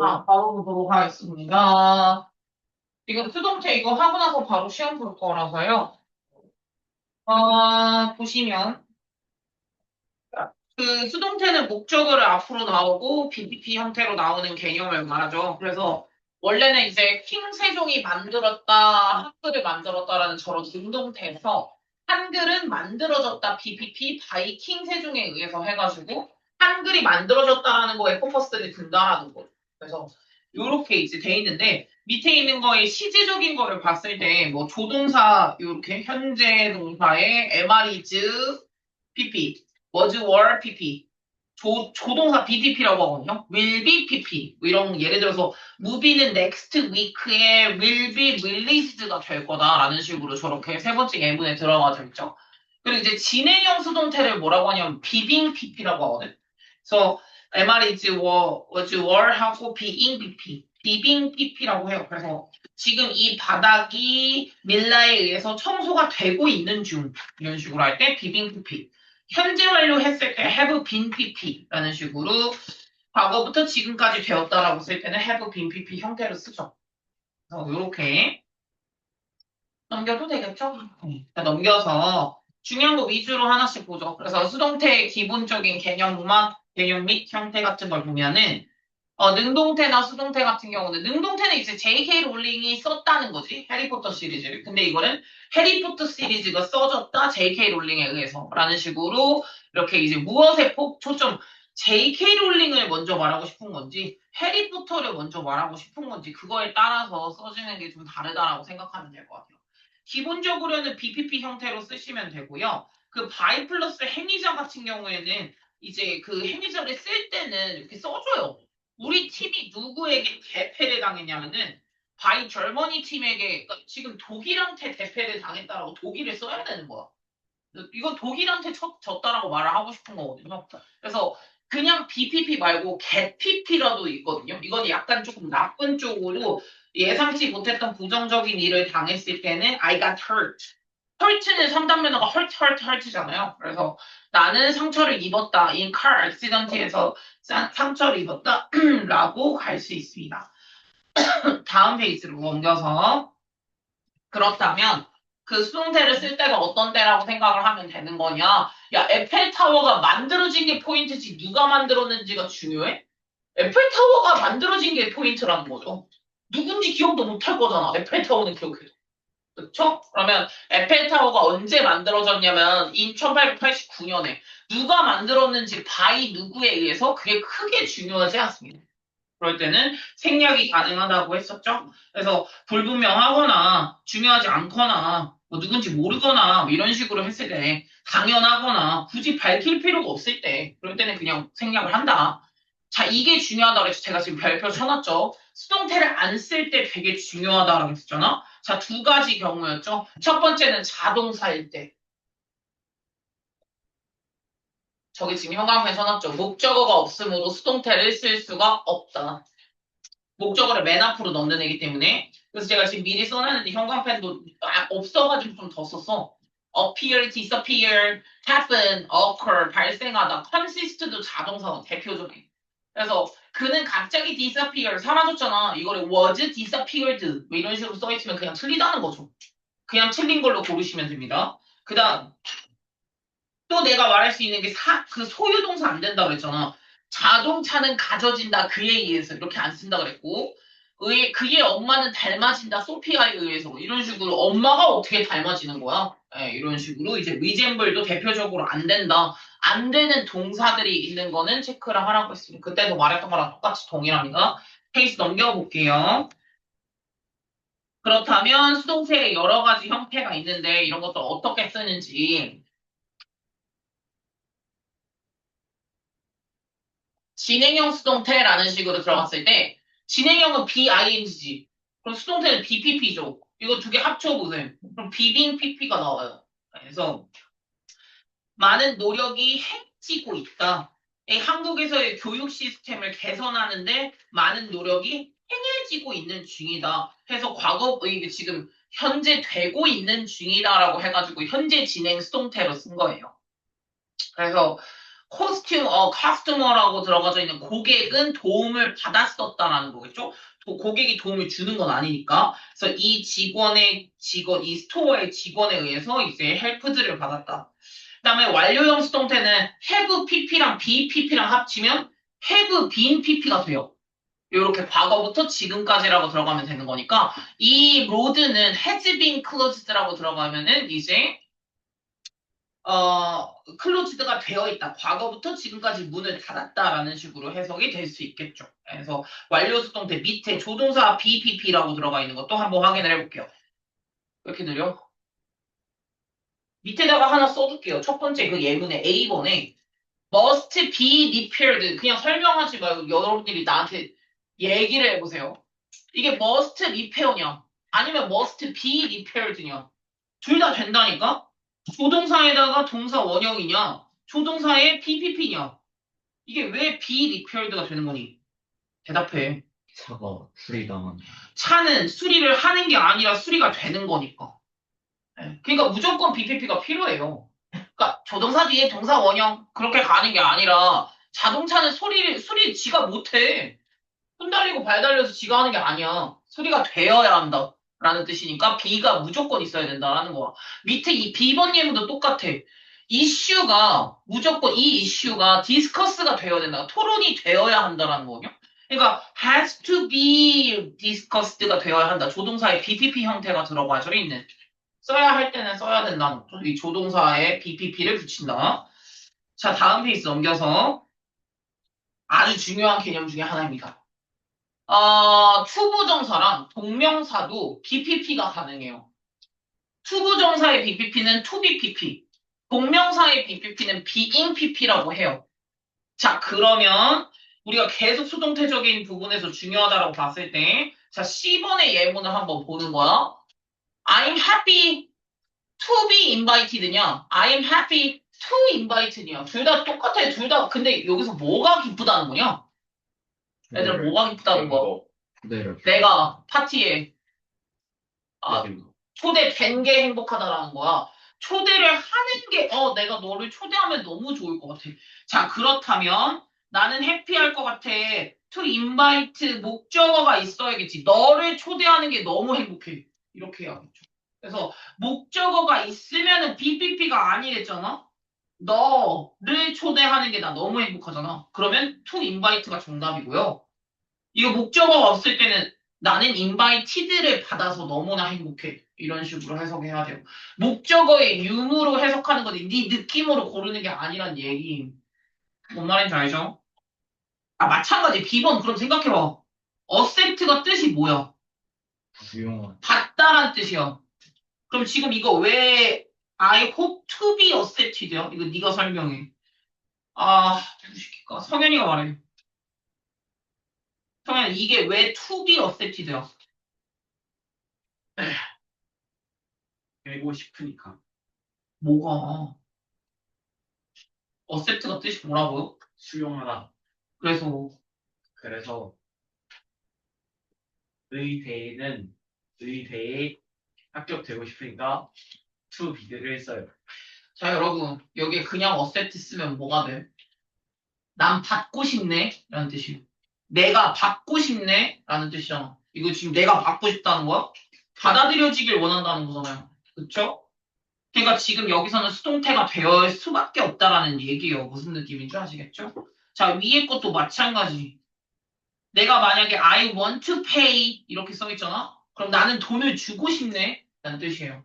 아, 바로 보도록 하겠습니다. 지금 수동태 이거 하고 나서 바로 시험 볼 거라서요. 어, 보시면, 그 수동태는 목적어를 앞으로 나오고 BPP 형태로 나오는 개념을 말하죠. 그래서 원래는 이제 킹 세종이 만들었다, 한글을 만들었다라는 저런 능동태에서 한글은 만들어졌다 BPP 바이 킹 세종에 의해서 해가지고 한글이 만들어졌다라는 거에 포커스를 둔다라는 거죠. 그래서 이렇게 이제 돼 있는데 밑에 있는 거에 시제적인 거를 봤을 때 뭐 조동사 이렇게 현재 동사의 MR is PP, was were PP 조, 조동사 BPP라고 하거든요. will be PP 뭐 이런 예를 들어서 movie는 next week에 will be released가 될 거다라는 식으로 저렇게 세 번째 예문에 들어가져 있죠. 그리고 이제 진행형 수동태를 뭐라고 하냐면 비빙 PP라고 하거든. 그래서 MR is were, was were 하고 being PP, 비빙 PP라고 해요. 그래서 지금 이 바닥이 밀라에 의해서 청소가 되고 있는 중 이런 식으로 할 때 비빙 PP. 현재 완료 했을 때 have been PP라는 식으로 과거부터 지금까지 되었다라고 쓸 때는 have been PP 형태로 쓰죠. 그래서 이렇게 넘겨도 되겠죠? 네. 자, 넘겨서 중요한 거 위주로 하나씩 보죠. 그래서 수동태의 기본적인 개념만 개념 및 형태 같은 걸 보면은 어, 능동태나 수동태 같은 경우는 능동태는 이제 J.K. 롤링이 썼다는 거지 해리포터 시리즈를. 근데 이거는 해리포터 시리즈가 써졌다 J.K. 롤링에 의해서 라는 식으로 이렇게 이제 무엇에 폭 초점 J.K. 롤링을 먼저 말하고 싶은 건지 해리포터를 먼저 말하고 싶은 건지 그거에 따라서 써지는 게 좀 다르다라고 생각하면 될 것 같아요. 기본적으로는 BPP 형태로 쓰시면 되고요. 그 바이 플러스 행위자 같은 경우에는 이제 그 행위자를 쓸 때는 이렇게 써줘요. 우리 팀이 누구에게 대패를 당했냐면은 바이 절머니 팀에게 그러니까 지금 독일한테 대패를 당했다라고 독일을 써야 되는 거야. 이거 독일한테 쳤, 졌다라고 말을 하고 싶은 거거든요. 그래서 그냥 BPP 말고 GetPP라도 있거든요. 이건 약간 조금 나쁜 쪽으로 예상치 못했던 부정적인 일을 당했을 때는 I got hurt. Hurt는 3단면허가 hurt, hurt, hurt잖아요. 그래서 나는 상처를 입었다. accident에서 사- 상처를 입었다. 라고 갈 수 있습니다. 다음 페이지로 옮겨서 그렇다면 그 수동태를 쓸 때가 어떤 때라고 생각을 하면 되는 거냐? 야, 에펠 타워가 만들어진 게 포인트지 누가 만들었는지가 중요해? 에펠 타워가 만들어진 게 포인트라는 거죠. 누군지 기억도 못 할 거잖아. 에펠 타워는 기억해도. 그렇죠? 그러면 에펠타워가 언제 만들어졌냐면 in 1889년에 누가 만들었는지 바이 누구에 의해서 그게 크게 중요하지 않습니다. 그럴 때는 생략이 가능하다고 했었죠. 그래서 불분명하거나 중요하지 않거나 뭐 누군지 모르거나 뭐 이런 식으로 했을 때 당연하거나 굳이 밝힐 필요가 없을 때 그럴 때는 그냥 생략을 한다. 자 이게 중요하다고 해서 제가 지금 별표 쳐놨죠. 수동태를 안 쓸 때 되게 중요하다라고 했었잖아. 자, 두 가지 경우였죠. 첫 번째는 자동사일 때. 저기 지금 형광펜 써놨죠. 목적어가 없으므로 수동태를 쓸 수가 없다. 목적어를 맨 앞으로 넣는 애기 때문에. 그래서 제가 지금 미리 써놨는데 형광펜도 아, 없어가지고 좀 더 썼어. appear, disappear, happen, occur, 발생하다, consist도 자동사가 대표적인. 그래서 그는 갑자기 disappear 사라졌잖아. 이거를 was disappeared 뭐 이런 식으로 써있으면 그냥 틀리다는 거죠. 그냥 틀린 걸로 고르시면 됩니다. 그 다음 또 내가 말할 수 있는 게 사, 그 소유동사 안 된다 그랬잖아. 자동차는 가져진다 그에 의해서 이렇게 안 쓴다 그랬고 의, 그의 엄마는 닮아진다 소피아에 의해서 뭐 이런 식으로 엄마가 어떻게 닮아지는 거야? 예, 이런 식으로 이제 리젠블도 대표적으로 안 된다. 안 되는 동사들이 있는 거는 체크를 하라고 했습니다. 그때도 말했던 거랑 똑같이 동일합니다. 케이스 넘겨볼게요. 그렇다면 수동태에 여러 가지 형태가 있는데 이런 것도 어떻게 쓰는지 진행형 수동태라는 식으로 들어갔을 때 진행형은 BING 그럼 수동태는 BPP죠. 이거 두 개 합쳐보세요. 그럼 비빙 PP가 나와요. 그래서 많은 노력이 행지고 있다. 이 한국에서의 교육 시스템을 개선하는데 많은 노력이 행해지고 있는 중이다. 해서 과거 지금 현재 되고 있는 중이다라고 해가지고 현재 진행 수동태로 쓴 거예요. 그래서 costume, 어, customer라고 들어가져 있는 고객은 도움을 받았었다라는 거겠죠? 도- 고객이 도움을 주는 건 아니니까. 그래서 이 직원의 직원, 이 스토어의 직원에 의해서 이제 헬프드를 받았다. 그다음에 완료형 수동태는 have pp랑 be pp랑 합치면 have been pp가 돼요. 이렇게 과거부터 지금까지라고 들어가면 되는 거니까 이 로드는 has been closed라고 들어가면은 이제 어 closed가 되어 있다. 과거부터 지금까지 문을 닫았다라는 식으로 해석이 될 수 있겠죠. 그래서 완료 수동태 밑에 조동사 BPP라고 들어가 있는 것도 한번 확인을 해볼게요. 왜 이렇게 느려? 밑에다가 하나 써둘게요. 첫 번째 그 예문의 A번에 must be repaired 그냥 설명하지 말고 여러분들이 나한테 얘기를 해보세요. 이게 must repair냐 아니면 must be repaired냐 둘 다 된다니까? 조동사에다가 동사 원형이냐 조동사에 PPP냐 이게 왜 be repaired가 되는 거니? 대답해. 차가 수리당한 차는 수리를 하는 게 아니라 수리가 되는 거니까. 예, 그러니까 무조건 BPP가 필요해요. 그러니까 조동사 뒤에 동사 원형 그렇게 가는 게 아니라 자동차는 소리를 수리 지가 못해. 손 달리고 발 달려서 지가 하는 게 아니야. 수리가 되어야 한다. 라는 뜻이니까 B가 무조건 있어야 된다라는 거야. 밑에 이 B번 예문도 똑같아. 이슈가 무조건 이 이슈가 디스커스가 되어야 된다. 토론이 되어야 한다라는 거거든요. 그러니까 has to be discussed가 되어야 한다. 조동사의 BPP 형태가 들어가져 있는. 써야 할 때는 써야 거죠. 이 조동사에 BPP를 붙인다. 자, 다음 페이지 넘겨서 아주 중요한 개념 중에 하나입니다. 어, 투부정사랑 동명사도 BPP가 가능해요. 투부정사의 BPP는 to BPP, 동명사의 BPP는 being PP라고 해요. 자, 그러면 우리가 계속 수동태적인 부분에서 중요하다라고 봤을 때, 자, 10번의 예문을 한번 보는 거야. I'm happy to be invited냐? I'm happy to invited냐? 둘 다 똑같아. 둘 다. 근데 여기서 뭐가 기쁘다는 거냐? 얘들아, 뭐가 기쁘다는? 초대를 내가 파티에 아, 거. 초대된 게 행복하다라는 거야. 초대를 하는 게, 어, 내가 너를 초대하면 너무 좋을 것 같아. 자, 그렇다면 나는 해피할 것 같아. to invite 목적어가 있어야겠지. 너를 초대하는 게 너무 행복해. 이렇게 해야겠죠. 그래서 목적어가 있으면은 BPP가 아니랬잖아. 너를 초대하는 게 나 너무 행복하잖아. 그러면 to invite가 정답이고요. 이거 목적어가 없을 때는 나는 invided를 받아서 너무나 행복해. 이런 식으로 해석해야 돼요. 목적어의 유무로 해석하는 건데 네 느낌으로 고르는 게 아니란 얘기. 뭔 말인지 알죠? 아 마찬가지 B번 그럼 생각해봐. accept가 뜻이 뭐야? 유용한 받다란 뜻이야. 그럼 지금 이거 왜 I hope to be accepted야? 이거 네가 설명해. 아, 누구 시킬까? 성현이가 말해. 성현, 이게 왜 to be accepted야? 되고 싶으니까 뭐가? accept가 뜻이 뭐라고요? 수용하다. 그래서 그래서 의대에는 의대에 합격되고 싶으니까 to 비드를 써요. 자 여러분 여기에 그냥 accept 쓰면 뭐가 돼? 난 받고 싶네 라는 뜻이에요. 내가 받고 싶네 라는 뜻이잖아. 이거 지금 내가 받고 싶다는 거야? 받아들여지길 원한다는 거잖아요. 그쵸? 그러니까 지금 여기서는 수동태가 되어 수밖에 없다라는 얘기예요. 무슨 느낌인지 아시겠죠? 자 위에 것도 마찬가지. 내가 만약에 I want to pay 이렇게 써 있잖아. 그럼 나는 돈을 주고 싶네 라는 뜻이에요.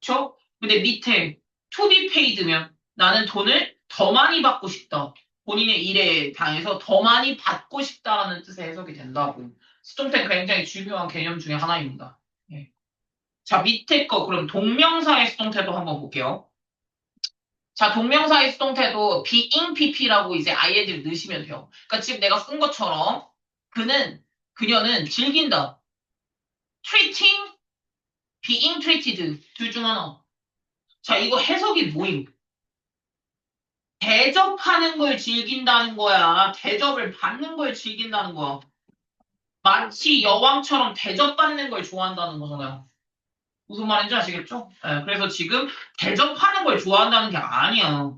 그쵸? 근데 밑에 to be paid면 나는 돈을 더 많이 받고 싶다. 본인의 일에 당해서 더 많이 받고 싶다라는 뜻의 해석이 된다고. 수동태는 굉장히 중요한 개념 중에 하나입니다. 예. 자, 밑에 거 그럼 동명사의 수동태도 한번 볼게요. 자, 동명사의 수동태도 being pp라고 이제 ing를 넣으시면 돼요. 그러니까 지금 내가 쓴 것처럼 그는 그녀는 즐긴다. Treating, being treated 둘 중 하나. 자, 이거 해석이 뭐임? 대접하는 걸 즐긴다는 거야. 대접을 받는 걸 즐긴다는 거야. 마치 여왕처럼 대접받는 걸 좋아한다는 거잖아요. 무슨 말인지 아시겠죠? 네, 그래서 지금 대접하는 걸 좋아한다는 게 아니야.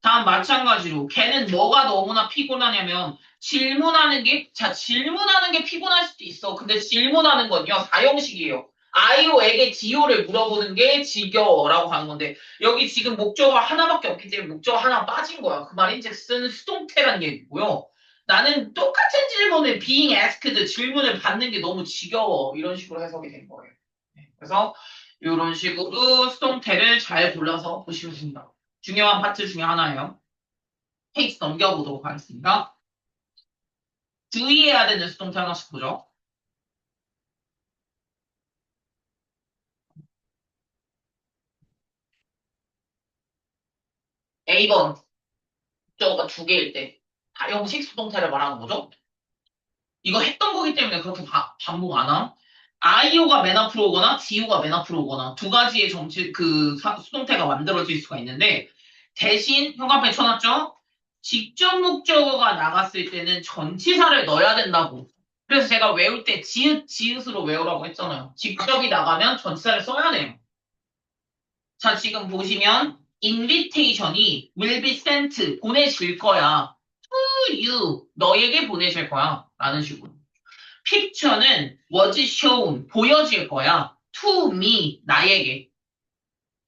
다음 마찬가지로 걔는 뭐가 너무나 피곤하냐면 질문하는 게, 자, 질문하는 게 피곤할 수도 있어. 근데 질문하는 건요, 사형식이에요. 아이오에게 지오를 물어보는 게 지겨워라고 하는 건데, 여기 지금 목적어가 하나밖에 없기 때문에 목적어 하나 빠진 거야. 그 말인즉슨 수동태란 얘기고요. 나는 똑같은 질문을 being asked 질문을 받는 게 너무 지겨워. 이런 식으로 해석이 된 거예요. 네, 그래서 이런 식으로 수동태를 잘 골라서 보시면 됩니다. 중요한 파트 중에 하나예요. 페이지 넘겨보도록 하겠습니다. 주의해야 되는 수동태 하나씩 보죠. A번 저거가 두 개일 때 다형식 수동태를 말하는 거죠. 이거 했던 거기 때문에 그렇게 바- 반복 안 함. 아이오가 맨 앞으로 오거나 지오가 맨 앞으로 오거나 두 가지의 정치 그 사- 수동태가 만들어질 수가 있는데 대신 형광펜 쳐놨죠? 직접 목적어가 나갔을 때는 전치사를 넣어야 된다고. 그래서 제가 외울 때 지읒 지읒으로 외우라고 했잖아요. 직접이 나가면 전치사를 써야 돼요. 자 지금 보시면 invitation이 will be sent 보내질 거야. to you 너에게 보내질 거야. 라는 식으로. Picture는 was shown 보여질 거야. to me 나에게.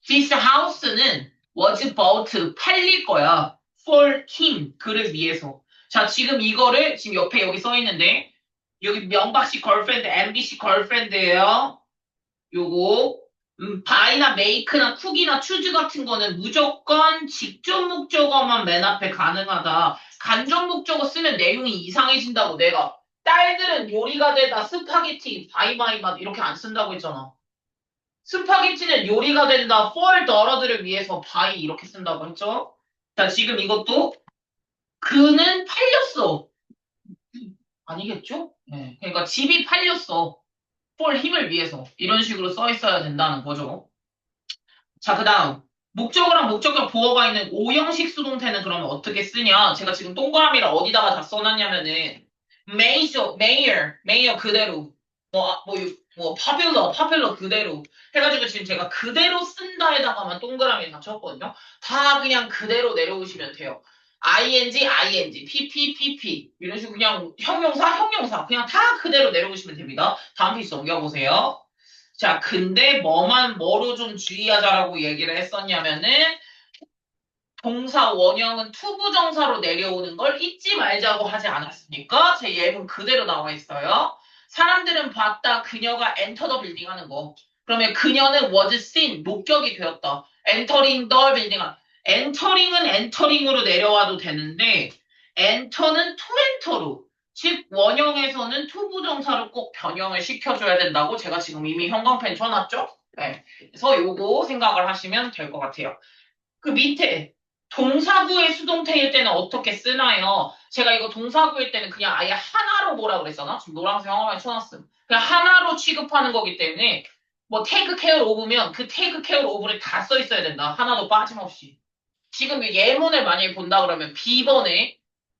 this house는 was bought 팔릴 거야. for him 그를 위해서. 자 지금 이거를 지금 옆에 여기 써 있는데 여기 명박씨 걸프렌드, MBC 걸프렌드예요. 요거 음, 바이나 메이크나 쿡이나 추즈 같은 거는 무조건 직접 목적어만 맨 앞에 가능하다. 간접 목적어 쓰면 내용이 이상해진다고 내가 딸들은 요리가 되다 스파게티 바이바이 맛 이렇게 안 쓴다고 했잖아. 스파게티는 요리가 된다 for 더러들을 위해서 바이 이렇게 쓴다고 했죠. 자 지금 이것도 그는 팔렸어. 아니겠죠? 네. 그러니까 집이 팔렸어. for 힘을 위해서 이런 식으로 써 있어야 된다는 거죠. 자, 그 다음 목적어랑 목적어 보어가 있는 오형식 수동태는 그러면 어떻게 쓰냐? 제가 지금 동그라미를 어디다가 다 써놨냐면은 메이저, 메이어, 메이어 그대로 뭐, 뭐, 뭐, 파퓰러, 파퓰러 그대로 해가지고 지금 제가 그대로 쓴다에다가만 동그라미 다 쳤거든요. 다 그냥 그대로 내려오시면 돼요. ing, ing, pp, pp 이런 식으로 그냥 형용사, 형용사 그냥 다 그대로 내려오시면 됩니다. 다음 페이지 넘겨보세요. 자, 근데 뭐만 뭐로 좀 주의하자라고 얘기를 했었냐면은 동사 원형은 투부정사로 내려오는 걸 잊지 말자고 하지 않았습니까? 제 예문 그대로 나와 있어요. 사람들은 봤다 그녀가 엔터 더 빌딩 하는 거. 그러면 그녀는 was seen 목격이 되었다. entering the building 엔터링은 엔터링으로 내려와도 되는데 엔터는 enter로 즉 원형에서는 투부정사로 꼭 변형을 시켜줘야 된다고 제가 지금 이미 형광펜 쳐놨죠? 네. 그래서 요거 생각을 하시면 될 것 같아요. 그 밑에 동사구의 수동태일 때는 어떻게 쓰나요? 제가 이거 동사구일 때는 그냥 아예 하나로 뭐라 그랬잖아? 지금 노란색 형광펜 쳐놨음. 그냥 하나로 취급하는 거기 때문에 뭐 take care of면 그 take care of를 다 써 있어야 된다. 하나도 빠짐없이. 지금 예문을 만약에 본다 그러면 B번에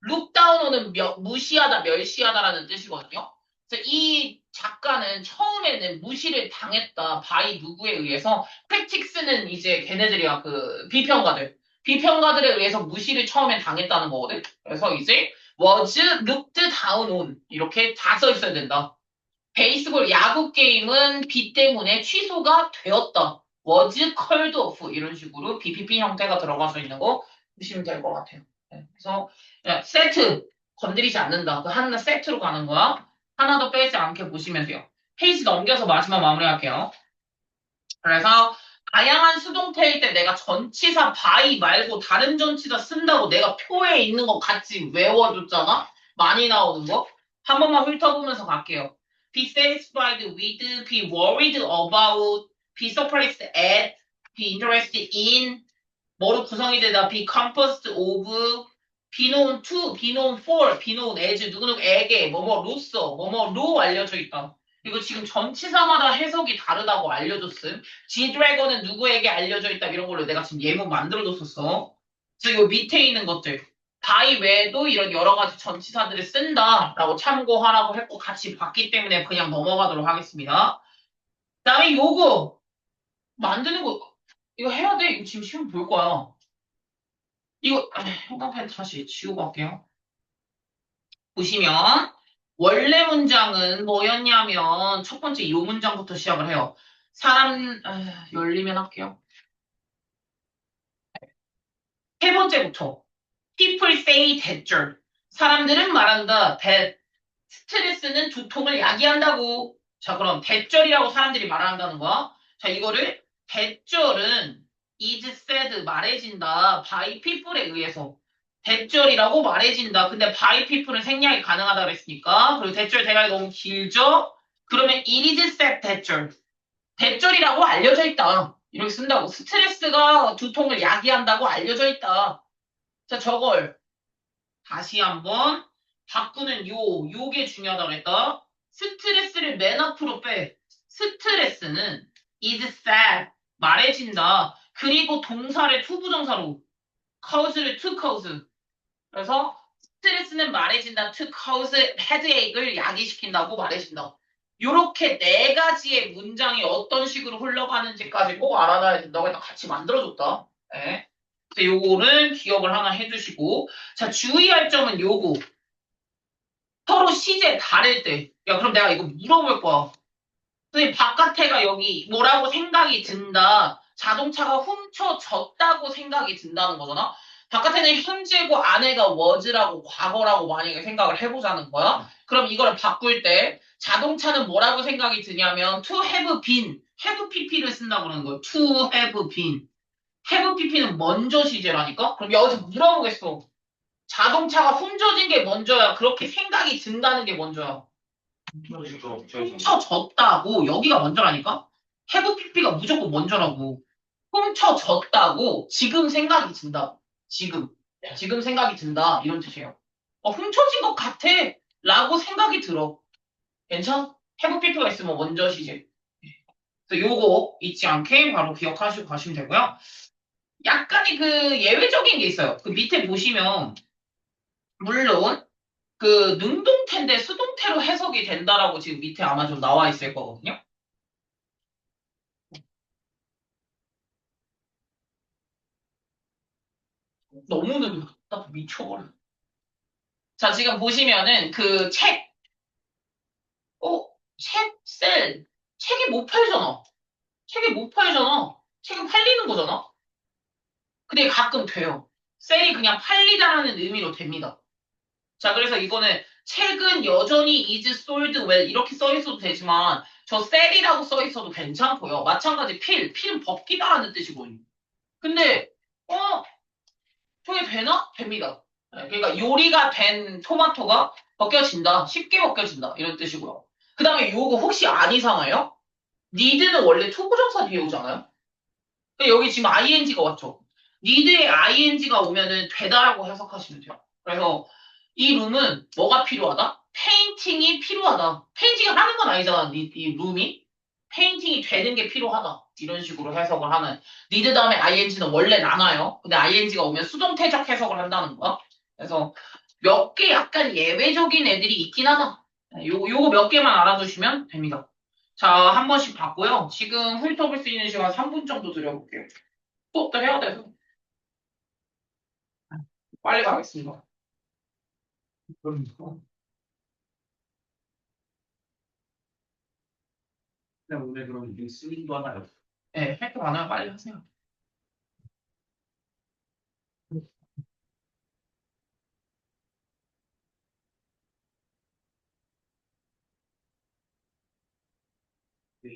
look down은 무시하다, 멸시하다라는 뜻이거든요. 그래서 이 작가는 처음에는 무시를 당했다. by 누구에 의해서 critics는 이제 걔네들이야 그 비평가들. 비평가들에 의해서 무시를 처음에 당했다는 거거든. 그래서 이제 was looked down on 이렇게 다 써 있어야 된다. 베이스볼 야구 게임은 비 때문에 취소가 되었다. was called off 이런 식으로 BPP 형태가 들어가서 있는 거 보시면 될 것 같아요. 네, 그래서 네, 세트 건드리지 않는다. 그 하나 세트로 가는 거야. 하나도 빼지 않게 보시면 돼요. 페이지 넘겨서 마지막 마무리할게요. 그래서 다양한 수동태일 때 내가 전치사 by 말고 다른 전치사 쓴다고 내가 표에 있는 거 같이 외워줬잖아? 많이 나오는 거. 한 번만 훑어보면서 갈게요. be satisfied with, be worried about, be surprised at, be interested in, 뭐로 구성이 되다, be composed of, be known to, be known for, be known as, 누구누구에게, 뭐뭐로서, 뭐뭐로 알려져 있다. 이거 지금 전치사마다 해석이 다르다고 알려줬음. G-Dragon은 누구에게 알려져 있다 이런 걸로 내가 지금 예문 만들어줬었어. 그래서 이거 밑에 있는 것들 by 외에도 이런 여러 가지 전치사들을 쓴다라고 참고하라고 했고 같이 봤기 때문에 그냥 넘어가도록 하겠습니다. 그다음에 요거 만드는 거 이거 해야 돼. 이거 지금 시험 볼 거야. 이거 아, 형광펜 다시 지우고 할게요. 보시면 원래 문장은 뭐였냐면 첫 번째 이 문장부터 시작을 해요. 사람 아, 열리면 할게요. 세 번째부터. People say 대절 사람들은 말한다. That. 스트레스는 두통을 야기한다고. 자 그럼 대절이라고 사람들이 말한다는 거야? 자 이거를 대절은 is said 말해진다 by people에 의해서 대절이라고 말해진다 근데 people은 생략이 가능하다 그랬으니까 그리고 대절 대가리 너무 길죠 그러면 it is said 대절 대절이라고 알려져 있다 이렇게 쓴다고 스트레스가 두통을 야기한다고 알려져 있다 자 저걸 다시 한번 바꾸는 요, 요게 중요하다고 그랬다. 스트레스를 맨 앞으로 빼. 스트레스는 is sad. 말해진다. 그리고 동사를 투부정사로. cause를 to cause. 그래서 스트레스는 말해진다. to cause headache를 야기시킨다고 말해진다. 요렇게 네 가지의 문장이 어떤 식으로 흘러가는지까지 꼭 알아놔야 된다고 일단 같이 만들어줬다. 네. 요거는 기억을 하나 해주시고. 자, 주의할 점은 요거. 서로 시제 다를 때. 야, 그럼 내가 이거 물어볼 거야. 선생님, 바깥에가 여기 뭐라고 생각이 든다. 자동차가 훔쳐졌다고 생각이 든다는 거잖아? 바깥에는 현재고 안에가 was라고 과거라고 만약에 생각을 해보자는 거야. 그럼 이거를 바꿀 때 자동차는 뭐라고 생각이 드냐면 to have been, have pp를 쓴다고 그러는 거예요. to have been. have pp는 먼저 시제라니까? 그럼 여기서 물어보겠어. 자동차가 훔쳐진 게 먼저야. 그렇게 생각이 든다는 게 먼저야. 훔쳐졌다고 여기가 먼저라니까? have pp가 무조건 먼저라고. 훔쳐졌다고 지금 생각이 든다. 지금. 지금 생각이 든다. 이런 뜻이에요. 어, 훔쳐진 것 같아. 라고 생각이 들어. have pp가 있으면 먼저 시제. 요거 잊지 않게 바로 기억하시고 가시면 되고요. 약간의 그 예외적인 게 있어요. 그 밑에 보시면 물론 그 능동태인데 수동태로 해석이 된다라고 지금 밑에 아마 좀 나와 있을 거거든요. 너무 늦다 미쳐버려. 자 지금 보시면은 그 책, 어, 책, 셀, 책이 못 팔잖아. 책이 못 팔잖아. 책은 팔리는 거잖아. 근데 가끔 돼요. 셀이 그냥 팔리다라는 의미로 됩니다. 자, 그래서 이거는 책은 여전히 is sold well 이렇게 써 있어도 되지만 저 셀이라고 써 있어도 괜찮고요. 마찬가지 필, 필은 벗기다라는 뜻이거든요. 근데 어, 저게 되나? 됩니다. 네, 그러니까 요리가 된 토마토가 벗겨진다. 쉽게 벗겨진다. 이런 뜻이고요. 그 다음에 요거 혹시 안 이상해요? need는 원래 투부정사 뒤에 오잖아요? 여기 지금 ing가 왔죠? need에 ing가 오면은 되다라고 해석하시면 돼요. 그래서 이 룸은 뭐가 필요하다? 페인팅이 필요하다. 페인팅을 하는 건 아니잖아, 이, 이 룸이. 페인팅이 되는 게 필요하다. 이런 식으로 해석을 하는. 니드 다음에 ing는 원래 나눠요. 근데 ing가 오면 수동 태적 해석을 한다는 거야. 그래서 몇 개 약간 예외적인 애들이 있긴 하다. 네, 요, 요거 몇 개만 알아두시면 됩니다. 자, 한 번씩 봤고요. 지금 훑어볼 수 있는 시간 3분 정도 드려볼게요. 수업도 해야 돼서. 빨리 가겠습니다. 그냥 오늘 그럼 리스닝도 하나요? 네, 할 거 많아요. 빨리 하세요. 네.